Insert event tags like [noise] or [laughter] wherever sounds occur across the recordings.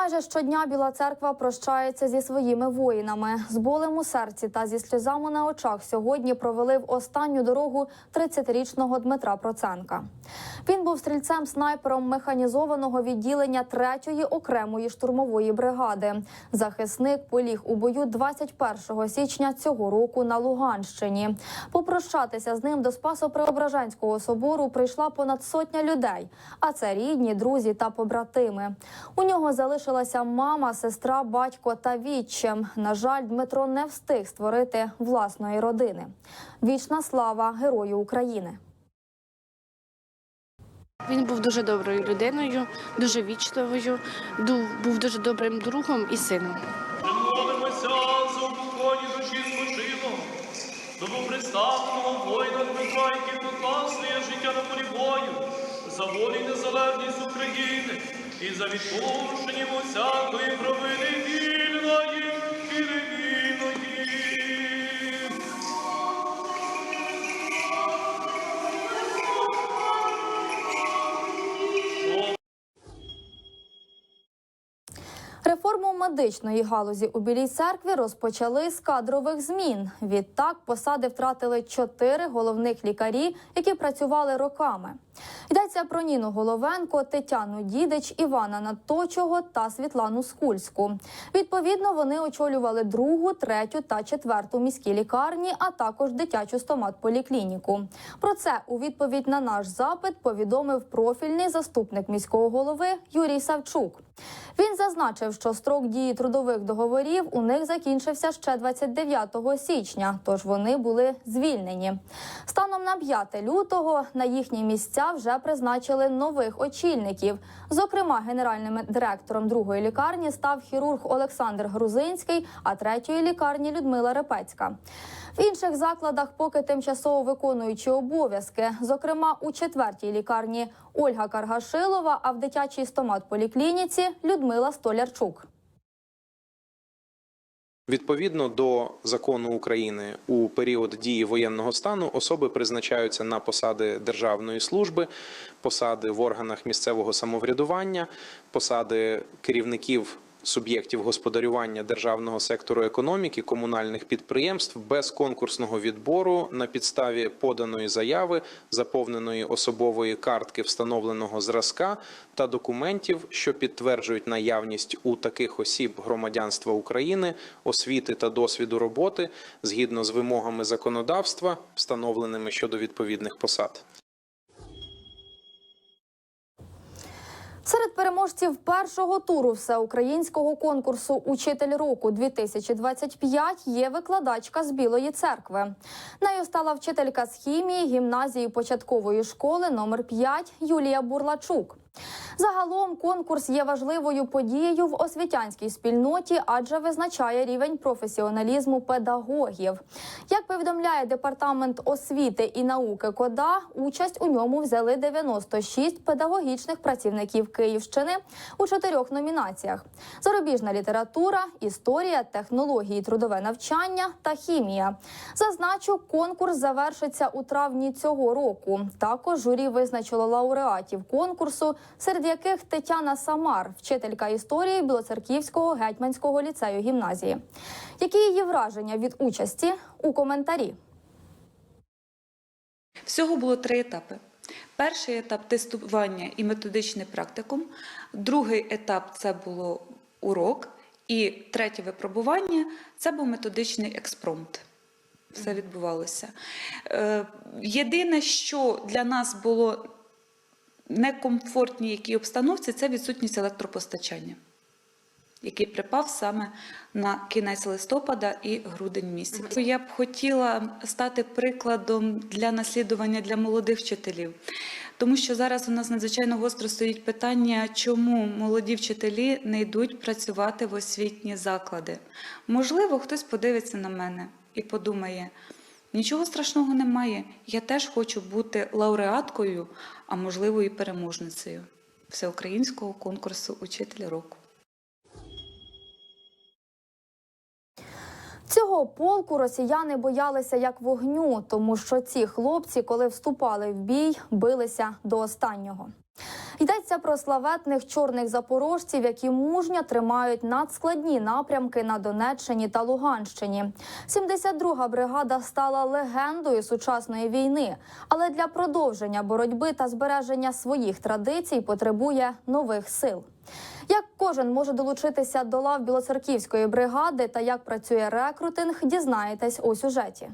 Майже щодня Біла церква прощається зі своїми воїнами. З болем у серці та зі сльозами на очах сьогодні провели в останню дорогу 30-річного Дмитра Проценка. Він був стрільцем-снайпером механізованого відділення 3-ї окремої штурмової бригади. Захисник поліг у бою 21 січня цього року на Луганщині. Попрощатися з ним до Спасо-Преображенського собору прийшла понад сотня людей. А це рідні, друзі та побратими. У нього залишилася мама, сестра, батько та відчим. На жаль, Дмитро не встиг створити власної родини. Вічна слава герою України. Він був дуже доброю людиною, дуже вічливою, ду- був дуже добрим другом і сином. Молимося за упокоєння душі спочило, новоприставленого воїна Дмитра, який поклав своє життя на полі бою, за волю і незалежність України і за відпущення усякої провини вільної медичної галузі у Білій церкві розпочали з кадрових змін. Відтак посади втратили чотири головних лікарі, які працювали роками. Йдеться про Ніну Головенко, Тетяну Дідич, Івана Наточого та Світлану Скульську. Відповідно, вони очолювали другу, третю та четверту міські лікарні, а також дитячу стомат-поліклініку. Про це у відповідь на наш запит повідомив профільний заступник міського голови Юрій Савчук. Він зазначив, що строк дії трудових договорів у них закінчився ще 29 січня, тож вони були звільнені. Станом на 5 лютого на їхні місця вже призначили нових очільників. Зокрема, генеральним директором другої лікарні став хірург Олександр Грузинський, а третьої лікарні Людмила Репецька. В інших закладах поки тимчасово виконуючі обов'язки, зокрема у четвертій лікарні Ольга Каргашилова, а в дитячій стомат-поліклініці Людмила Столярчук. Відповідно до закону України у період дії воєнного стану особи призначаються на посади державної служби, посади в органах місцевого самоврядування, посади керівників суб'єктів господарювання державного сектору економіки, комунальних підприємств без конкурсного відбору на підставі поданої заяви, заповненої особової картки встановленого зразка та документів, що підтверджують наявність у таких осіб громадянства України, освіти та досвіду роботи згідно з вимогами законодавства, встановленими щодо відповідних посад. Серед переможців першого туру всеукраїнського конкурсу Учитель року 2025 є викладачка з Білої церкви. Нею стала вчителька з хімії гімназії початкової школи номер 5 Юлія Бурлачук. Загалом конкурс є важливою подією в освітянській спільноті, адже визначає рівень професіоналізму педагогів. Як повідомляє департамент освіти і науки КОДА, участь у ньому взяли 96 педагогічних працівників Київщини у чотирьох номінаціях: зарубіжна література, історія, технології, трудове навчання та хімія. Зазначу, конкурс завершиться у травні цього року. Також журі визначило лауреатів конкурсу, серед яких Тетяна Самар, вчителька історії Білоцерківського гетьманського ліцею гімназії. Які її враження від участі у коментарі? Всього було три етапи. Перший етап тестування і методичний практикум, другий етап це було урок, і третє випробування це був методичний експромт. Все відбувалося. Е, Єдине, що для нас було некомфортні якій обстановці, це відсутність електропостачання, який припав саме на кінець листопада і грудень місяць. Я б хотіла стати прикладом для наслідування для молодих вчителів. Тому що зараз у нас надзвичайно гостро стоїть питання, чому молоді вчителі не йдуть працювати в освітні заклади. Можливо, хтось подивиться на мене і подумає, нічого страшного немає. Я теж хочу бути лауреаткою, а можливо, і переможницею всеукраїнського конкурсу Учитель року. Цього полку росіяни боялися як вогню, тому що ці хлопці, коли вступали в бій, билися до останнього. Йдеться про славетних чорних запорожців, які мужньо тримають надскладні напрямки на Донеччині та Луганщині. 72-га бригада стала легендою сучасної війни, але для продовження боротьби та збереження своїх традицій потребує нових сил. Як кожен може долучитися до лав Білоцерківської бригади та як працює рекрутинг, дізнаєтесь у сюжеті.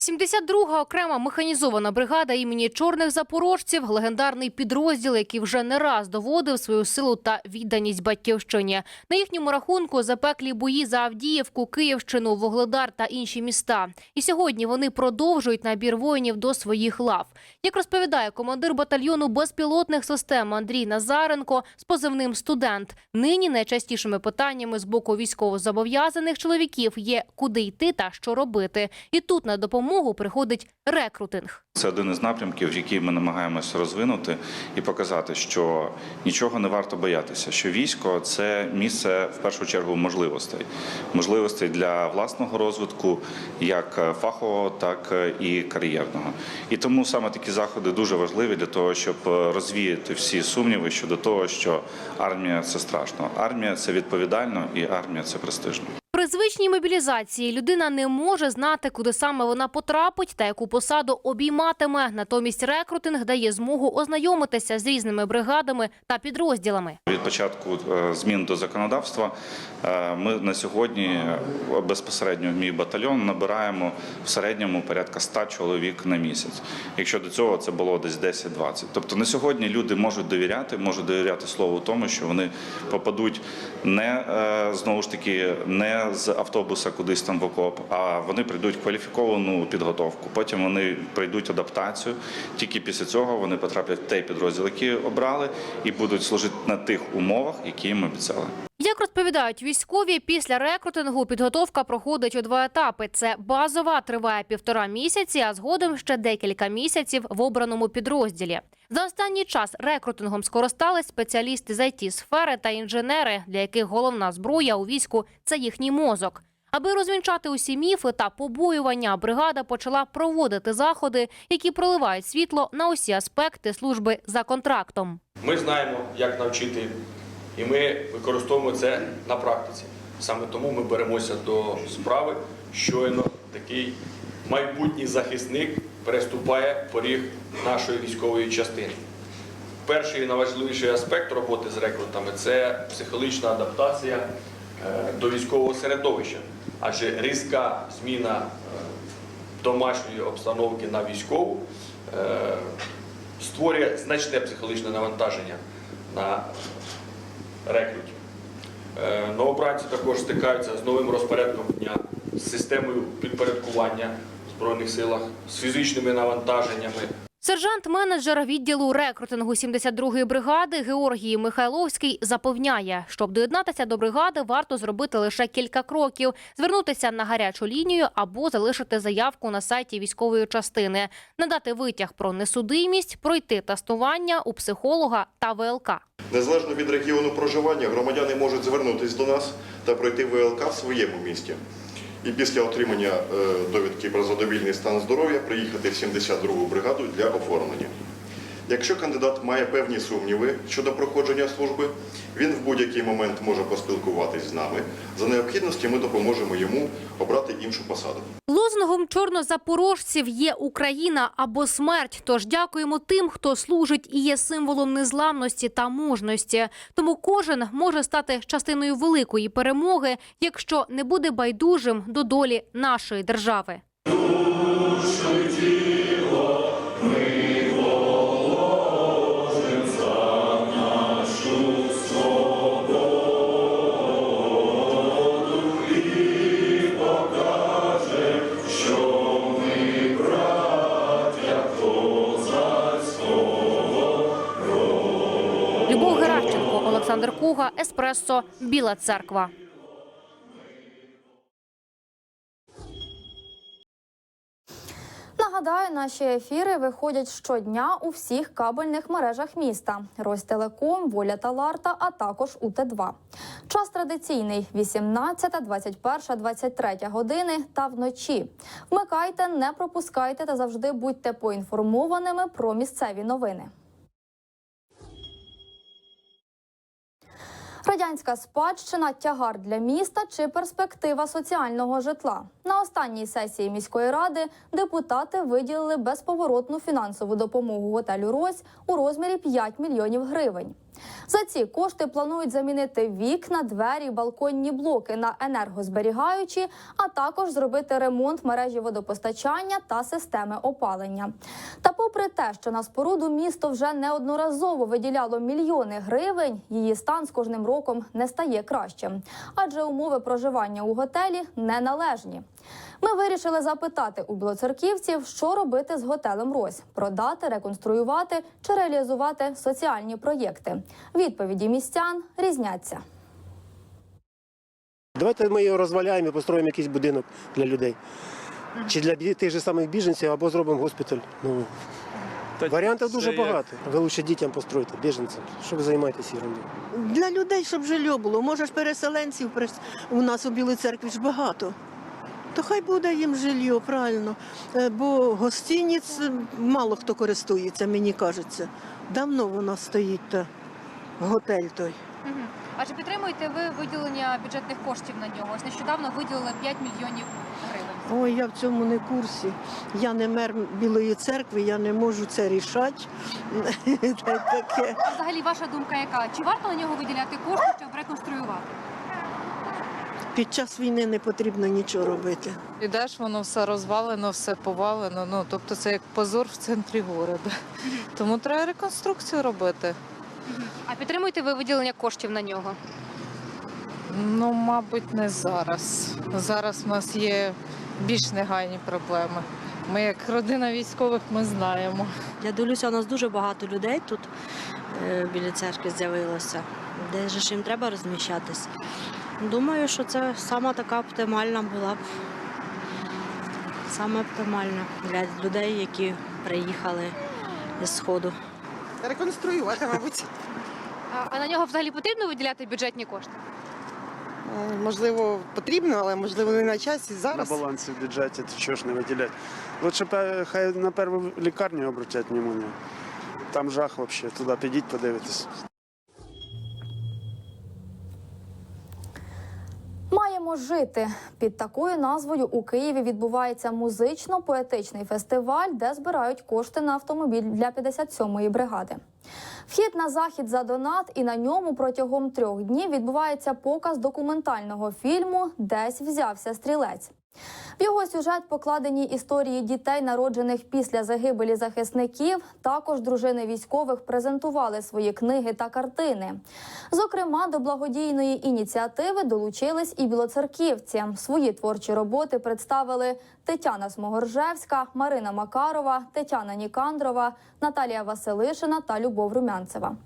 72-га окрема механізована бригада імені чорних запорожців легендарний підрозділ, який вже не раз доводив свою силу та відданість батьківщині. На їхньому рахунку запеклі бої за Авдіївку, Київщину, Вогледар та інші міста. І сьогодні вони продовжують набір воїнів до своїх лав. Як розповідає командир батальйону безпілотних систем Андрій Назаренко з позивним студент, нині найчастішими питаннями з боку військовозобов'язаних чоловіків є куди йти та що робити. І тут на допомогу приходить рекрутинг. Це один із напрямків, який ми намагаємося розвинути і показати, що нічого не варто боятися. Що військо це місце в першу чергу можливостей, можливостей для власного розвитку, як фахового, так і кар'єрного. І тому саме такі заходи дуже важливі для того, щоб розвіяти всі сумніви щодо того, що армія це страшно. Армія це відповідально, і армія це престижно. При звичній мобілізації людина не може знати, куди саме вона потрапить та яку посаду обійматиме. Натомість рекрутинг дає змогу ознайомитися з різними бригадами та підрозділами. Від початку е, змін до законодавства е, ми на сьогодні безпосередньо в мій батальйон набираємо в середньому порядка 100 чоловік на місяць. Якщо до цього це було десь 10-20. Тобто на сьогодні люди можуть довіряти, можуть довіряти слову тому, що вони попадуть не е, знову ж таки не з автобуса кудись там в окоп, а вони прийдуть кваліфіковану підготовку. Потім вони пройдуть адаптацію. Тільки після цього вони потраплять в той підрозділ, який обрали, і будуть служити на тих умовах, які їм обіцяли. Як розповідають військові, після рекрутингу підготовка проходить у два етапи. Це базова триває півтора місяці, а згодом ще декілька місяців в обраному підрозділі. За останній час рекрутингом скористались спеціалісти з it сфери та інженери, для яких головна зброя у війську це їхній мозок. Аби розвінчати усі міфи та побоювання, бригада почала проводити заходи, які проливають світло на усі аспекти служби за контрактом. Ми знаємо, як навчити, і ми використовуємо це на практиці. Саме тому ми беремося до справи. Щойно такий майбутній захисник переступає поріг нашої військової частини. Перший і найважливіший аспект роботи з рекрутами це психологічна адаптація е, до військового середовища, адже різка зміна е, домашньої обстановки на військову е, створює значне психологічне навантаження на рекрутів. Е, Новобранці також стикаються з новим розпорядком дня, з системою підпорядкування в Збройних силах, з фізичними навантаженнями. Сержант-менеджер відділу рекрутингу 72-ї бригади Георгій Михайловський запевняє, щоб доєднатися до бригади, варто зробити лише кілька кроків: звернутися на гарячу лінію або залишити заявку на сайті військової частини, надати витяг про несудимість, пройти тестування у психолога та ВЛК. Незалежно від регіону проживання, громадяни можуть звернутися до нас та пройти ВЛК в своєму місті. І після отримання е, довідки про задовільний стан здоров'я приїхати в 72-гу бригаду для оформлення. Якщо кандидат має певні сумніви щодо проходження служби, він в будь-який момент може поспілкуватись з нами. За необхідності ми допоможемо йому обрати іншу посаду. Лозунгом чорнозапорожців є Україна або смерть. Тож дякуємо тим, хто служить і є символом незламності та мужності. Тому кожен може стати частиною великої перемоги, якщо не буде байдужим до долі нашої держави. Олександр Еспресо, Біла Церква. Нагадаю, наші ефіри виходять щодня у всіх кабельних мережах міста: Ростелеком, Воля та Ларта, а також УТ2. Час традиційний 18, 21, 23 години та вночі. Вмикайте, не пропускайте та завжди будьте поінформованими про місцеві новини. Радянська спадщина, тягар для міста чи перспектива соціального житла. На останній сесії міської ради депутати виділили безповоротну фінансову допомогу готелю Рось у розмірі 5 мільйонів гривень. За ці кошти планують замінити вікна, двері, балконні блоки на енергозберігаючі, а також зробити ремонт мережі водопостачання та системи опалення. Та попри те, що на споруду місто вже неодноразово виділяло мільйони гривень, її стан з кожним роком не стає кращим, адже умови проживання у готелі неналежні. Ми вирішили запитати у білоцерківців, що робити з готелем Рось: продати, реконструювати чи реалізувати соціальні проєкти. Відповіді містян різняться. Давайте ми його розваляємо і построїмо якийсь будинок для людей. Чи для тих же самих біженців, або зробимо госпіталь. Ну, варіантів дуже багато. Ви лучше дітям постройте, біженцям. Що ви займаєтесь ерундою? Для людей, щоб жилье було. Може ж переселенців у нас у Білій церкві ж багато. То хай буде їм жилье, правильно. Е, Бо гостиниць мало хто користується, мені кажеться. Давно воно стоїть та готель той. А чи підтримуєте ви виділення бюджетних коштів на нього? Ось нещодавно виділили 5 мільйонів гривень. Ой, я в цьому не курсі. Я не мер Білої церкви, я не можу це рішати. [laughs] Таке. А взагалі ваша думка яка? Чи варто на нього виділяти кошти, щоб реконструювати? Під час війни не потрібно нічого робити. Ідеш, воно все розвалено, все повалено. Ну тобто це як позор в центрі города. Тому треба реконструкцію робити. А підтримуєте ви виділення коштів на нього? Ну, мабуть, не зараз. Зараз в нас є більш негайні проблеми. Ми, як родина військових, ми знаємо. Я дивлюся, у нас дуже багато людей тут е, біля церкви з'явилося. Де ж їм треба розміщатись? Думаю, що це сама така оптимальна була б. Саме оптимальна для людей, які приїхали з сходу. Реконструювати, мабуть. А, а на нього взагалі потрібно виділяти бюджетні кошти? Можливо, потрібно, але можливо не на часі На балансі в бюджеті, то чого ж не виділяти? Лучше пе- хай на першу лікарню обратять внимание. Там жах взагалі, туди підіть, подивитись. Маємо жити під такою назвою у Києві відбувається музично-поетичний фестиваль, де збирають кошти на автомобіль для 57-ї бригади. Вхід на захід за донат, і на ньому протягом трьох днів відбувається показ документального фільму Десь взявся стрілець. В його сюжет покладені історії дітей, народжених після загибелі захисників. Також дружини військових презентували свої книги та картини. Зокрема, до благодійної ініціативи долучились і білоцерківці. Свої творчі роботи представили Тетяна Смогоржевська, Марина Макарова, Тетяна Нікандрова, Наталія Василишина та Любов Румянцева.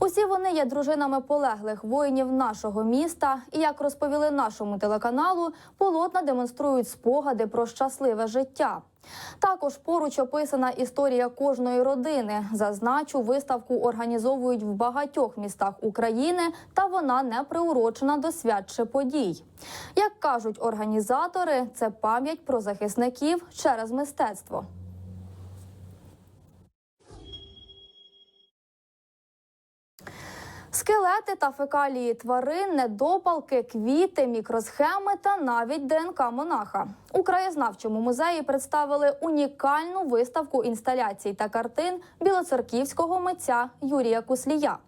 Усі вони є дружинами полеглих воїнів нашого міста. І як розповіли нашому телеканалу, полотна демонструють спогади про щасливе життя. Також поруч описана історія кожної родини. Зазначу, виставку організовують в багатьох містах України, та вона не приурочена до свят чи подій. Як кажуть організатори, це пам'ять про захисників через мистецтво. Скелети та фекалії тварин, недопалки, квіти, мікросхеми та навіть ДНК монаха. У краєзнавчому музеї представили унікальну виставку інсталяцій та картин білоцерківського митця Юрія Куслія.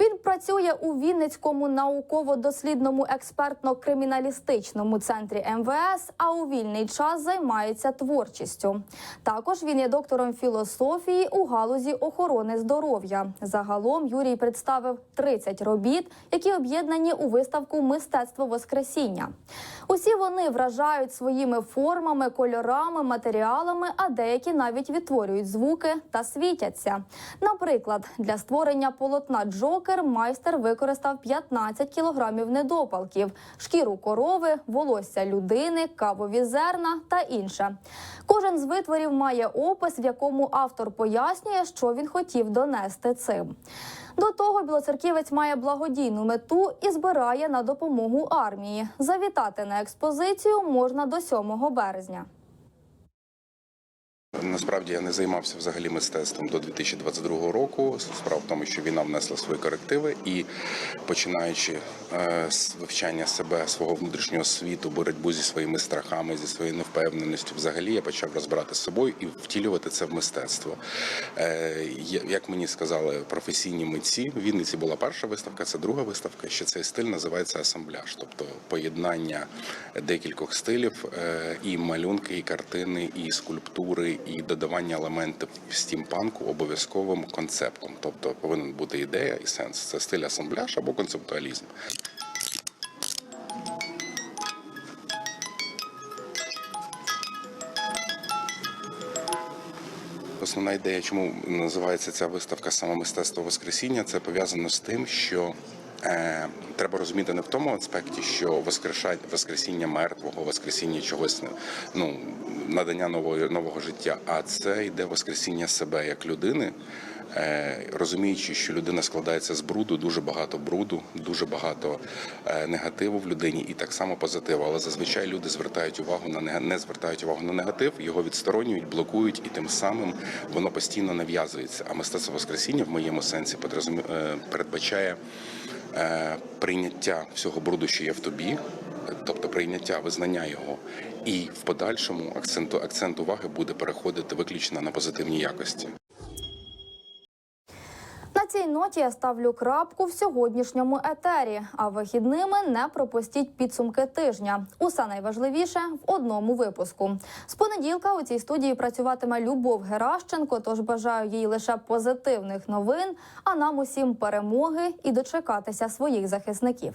Він працює у Вінницькому науково-дослідному експертно-криміналістичному центрі МВС, а у вільний час займається творчістю. Також він є доктором філософії у галузі охорони здоров'я. Загалом Юрій представив 30 робіт, які об'єднані у виставку Мистецтво Воскресіння. Усі вони вражають своїми формами, кольорами, матеріалами, а деякі навіть відтворюють звуки та світяться. Наприклад, для створення полотна Джокер майстер використав 15 кілограмів недопалків, шкіру корови, волосся людини, кавові зерна та інше. Кожен з витворів має опис, в якому автор пояснює, що він хотів донести цим. До того білоцерківець має благодійну мету і збирає на допомогу армії. Завітати на експозицію можна до 7 березня. Насправді я не займався взагалі мистецтвом до 2022 року. Справа в тому, що війна внесла свої корективи, і починаючи е, з вивчання себе, свого внутрішнього світу, боротьбу зі своїми страхами, зі своєю невпевненістю, взагалі я почав розбирати з собою і втілювати це в мистецтво. Е, як мені сказали професійні митці, в Вінниці була перша виставка, це друга виставка. Що цей стиль називається асамбляж, тобто поєднання декількох стилів е, і малюнки, і картини, і скульптури, і додавання елементів стімпанку обов'язковим концептом. Тобто повинен бути ідея і сенс. Це стиль асамбляж або концептуалізм. Основна ідея, чому називається ця виставка саме мистецтво Воскресіння, це пов'язано з тим, що треба розуміти не в тому аспекті, що воскрешать воскресіння мертвого, воскресіння чогось ну надання нового нового життя, а це йде воскресіння себе як людини. Е, розуміючи, що людина складається з бруду, дуже багато бруду, дуже багато е, негативу в людині, і так само позитиву. Але зазвичай люди звертають увагу на не звертають увагу на негатив, його відсторонюють, блокують, і тим самим воно постійно нав'язується. А мистецтво воскресіння в моєму сенсі е, передбачає е, прийняття всього бруду, що є в тобі. Тобто прийняття, визнання його, і в подальшому акценту акцент уваги буде переходити виключно на позитивні якості. Цій ноті я ставлю крапку в сьогоднішньому етері. А вихідними не пропустіть підсумки тижня. Усе найважливіше в одному випуску. З понеділка у цій студії працюватиме Любов Геращенко. Тож бажаю їй лише позитивних новин. А нам усім перемоги і дочекатися своїх захисників.